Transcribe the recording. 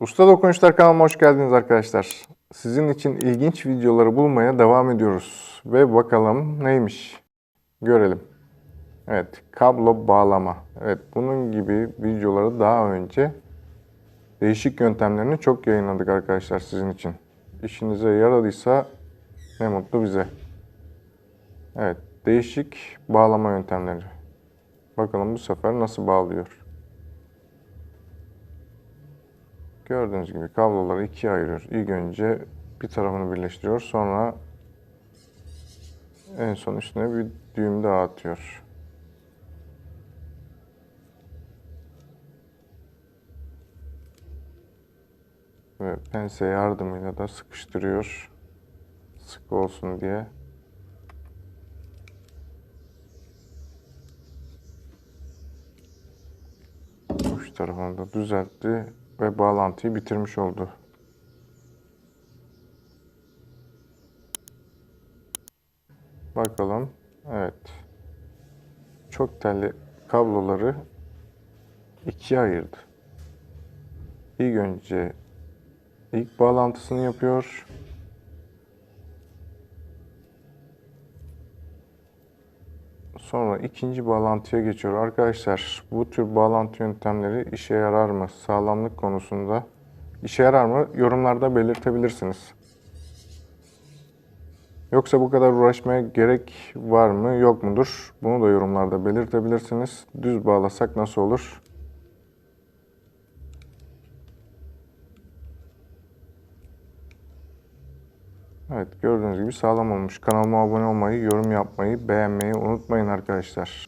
Usta Dokunuşlar kanalıma hoş geldiniz arkadaşlar. Sizin için ilginç videoları bulmaya devam ediyoruz. Ve bakalım neymiş? Görelim. Evet, kablo bağlama. Evet, bunun gibi videoları daha önce değişik yöntemlerini çok yayınladık arkadaşlar sizin için. İşinize yaradıysa ne mutlu bize. Evet, değişik bağlama yöntemleri. Bakalım bu sefer nasıl bağlıyor. Gördüğünüz gibi kabloları ikiye ayırıyor. İlk önce bir tarafını birleştiriyor. Sonra en son üstüne bir düğüm daha atıyor. Ve pense yardımıyla da sıkıştırıyor. Sıkı olsun diye. Uç tarafını da düzeltti ve bağlantıyı bitirmiş oldu. Bakalım. Evet. Çok telli kabloları ikiye ayırdı. İlk önce ilk bağlantısını yapıyor. Sonra ikinci bağlantıya geçiyor. Arkadaşlar bu tür bağlantı yöntemleri işe yarar mı? Sağlamlık konusunda işe yarar mı? Yorumlarda belirtebilirsiniz. Yoksa bu kadar uğraşmaya gerek var mı yok mudur? Bunu da yorumlarda belirtebilirsiniz. Düz bağlasak nasıl olur? Evet gördüğünüz gibi sağlam olmuş. Kanalıma abone olmayı, yorum yapmayı, beğenmeyi unutmayın arkadaşlar.